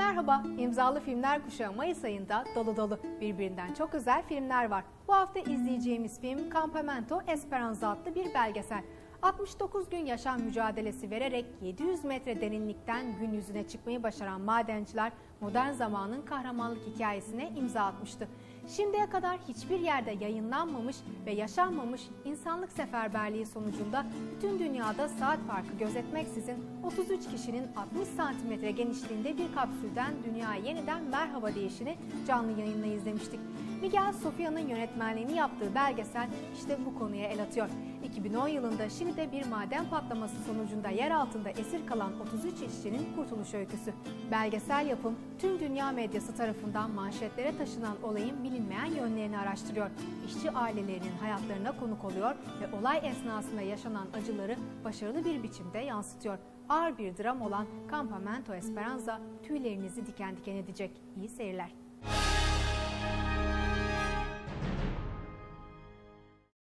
Merhaba, imzalı filmler kuşağı Mayıs ayında dolu dolu. Birbirinden çok özel filmler var. Bu hafta izleyeceğimiz film Campamento Esperanza adlı bir belgesel. 69 gün yaşam mücadelesi vererek 700 metre derinlikten gün yüzüne çıkmayı başaran madenciler modern zamanın kahramanlık hikayesine imza atmıştı. Şimdiye kadar hiçbir yerde yayınlanmamış ve yaşanmamış insanlık seferberliği sonucunda bütün dünyada saat farkı gözetmeksizin 33 kişinin 60 santimetre genişliğinde bir kapsülden dünyaya yeniden merhaba deyişini canlı yayınla izlemiştik. Miguel Sofia'nın yönetmenliğini yaptığı belgesel işte bu konuya el atıyor. 2010 yılında Şili'de bir maden patlaması sonucunda yer altında esir kalan 33 işçinin kurtuluş öyküsü. Belgesel yapım tüm dünya medyası tarafından manşetlere taşınan olayın bilinmeyen yönlerini araştırıyor. İşçi ailelerinin hayatlarına konuk oluyor ve olay esnasında yaşanan acıları başarılı bir biçimde yansıtıyor. Ağır bir dram olan Campamento Esperanza tüylerinizi diken diken edecek. İyi seyirler.